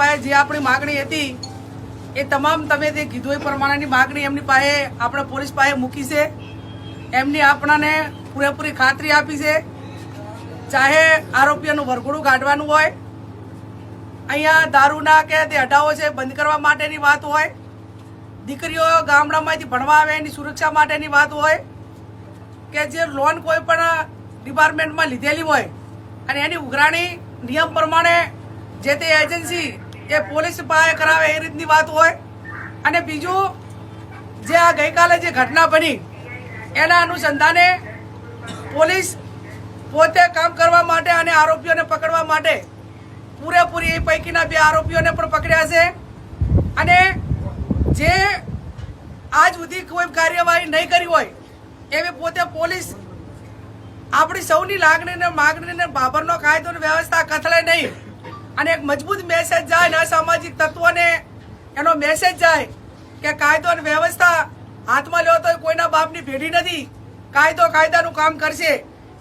પાસે જે આપણી માગણી હતી, એ તમામ તમે જે કીધું એ પ્રમાણેની માગણી એમની પાસે આપણે પોલીસ પાસે મૂકી છે. એમની આપણાને પૂરેપૂરી ખાતરી આપી છે. ચાહે આરોપીઓનું વરઘોડું કાઢવાનું હોય, અહીંયા દારૂના કે તે અડાઓ છે બંધ કરવા માટેની વાત હોય, દીકરીઓ ગામડામાંથી ભણવા આવે એની સુરક્ષા માટેની વાત હોય, કે જે લોન કોઈ પણ ડિપાર્ટમેન્ટમાં લીધેલી હોય, અને એની ઉઘરાણી નિયમ પ્રમાણે જે તે એજન્સી એ પોલીસ પાસે કરાવે એ રીતની વાત હોય. અને બીજું, જે આ ગઈકાલે જે ઘટના બની, એના અનુસંધાને પોલીસ પોતે કામ કરવા માટે અને આરોપીઓને પકડવા માટે પૂરેપૂરી એ પૈકીના બે આરોપીઓને પણ પકડ્યા છે. અને જે આજ સુધી કોઈ કાર્યવાહી નહીં કરી હોય, એવી પોતે પોલીસ આપણી સૌની લાગણીને, માગણીને, બાબરનો કાયદો વ્યવસ્થા કથળે નહીં. અને એક મજબૂત મેસેજ જાય ને અસામાજિક તત્વોને. એનો મેસેજ જાય કે કાયદો અને વ્યવસ્થા હાથમાં લેવો તો કોઈના બાપની ભેડી નથી. કાયદો કાયદાનું કામ કરશે.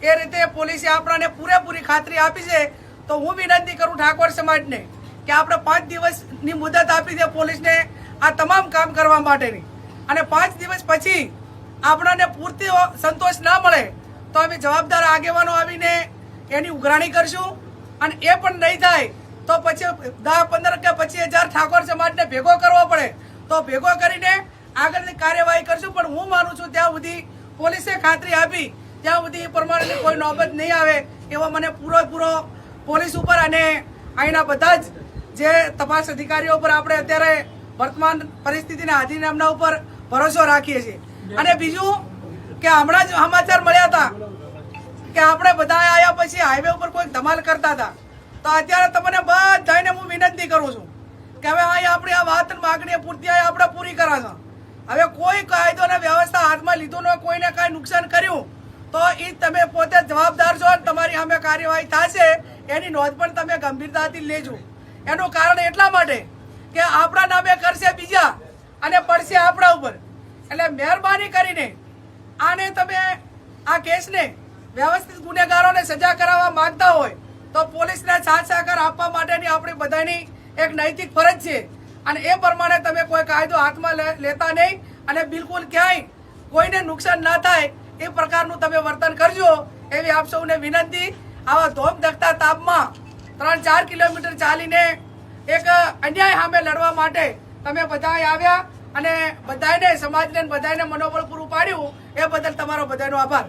એ રીતે પોલીસે આપણાને પૂરેપૂરી ખાતરી આપી છે. તો હું વિનંતી કરું ઠાકોર સમાજને કે આપણે પાંચ દિવસની મુદત આપી દે પોલીસને આ તમામ કામ કરવા માટેની. અને પાંચ દિવસ પછી આપણાને પૂરતી સંતોષ ના મળે તો અમે જવાબદાર આગેવાનો આવીને એની ઉઘરાણી કરશું. અને એ પણ નહીં થાય તો પછી દસ પંદર કે પચીસ હજાર ઠાકોર સમાજને ભેગો કરવો પડે. તો ભેગો કરીને આગળની કાર્યવાહી કરશું, પણ હું માનું છું ત્યાં સુધી પોલીસે ખાતરી આપી. ત્યાં સુધી એ પ્રમાણેની કોઈ નોબત નહીં આવે એવો મને પૂરેપૂરો પોલીસ ઉપર અને અહીંના બધા જ જે તપાસ અધિકારીઓ ઉપર આપણે અત્યારે વર્તમાન પરિસ્થિતિના આધીન એમના ઉપર ભરોસો રાખીએ છીએ. અને બીજું કે હમણાં જ સમાચાર મળ્યા હતા કે આપણે બધા આવ્યા પછી હાઈવે ઉપર કોઈ ધમાલ કરતા હતા. તો અત્યારે તમને બધાને હું વિનંતી કરું છું કે હવે અહીં આપણી આ વાત માગણી પૂરતી આપણે પૂરી કરાશે હવે કોઈ કાયદો અને વ્યવસ્થા હાથમાં લીધું ન કોઈને કાંઈ નુકસાન કર્યું, તો એ તમે પોતે જવાબદાર છો અને તમારી સામે કાર્યવાહી થશે, એની નોંધ પણ તમે ગંભીરતાથી લેજો. એનું કારણ એટલા માટે કે આપણા નામે કરશે બીજા અને પડશે આપણા ઉપર. એટલે મહેરબાની કરીને આને તમે આ કેસને વ્યવસ્થિત ગુનેગારોને સજા કરાવવા માંગતા હોય તો પોલીસને સાથ સહકાર આપવા માટેની આપણી બધાની એક નૈતિક ફરજ છે. અને એ પ્રમાણે તમે કોઈ કાયદો હાથમાં લેતા નહીં અને બિલકુલ ક્યાંય કોઈને નુકસાન ના થાય એ પ્રકારનું તમે વર્તન કરજો એવી આપ સૌને વિનંતી. આવા ધોમ ધકતા તાપમાં ત્રણ ચાર કિલોમીટર ચાલીને એક અન્યાય સામે લડવા માટે તમે બધા આવ્યા અને બધાને સમાજને બધાને મનોબળ પૂરું પાડ્યું. એ બદલ તમારો બધાનો આભાર.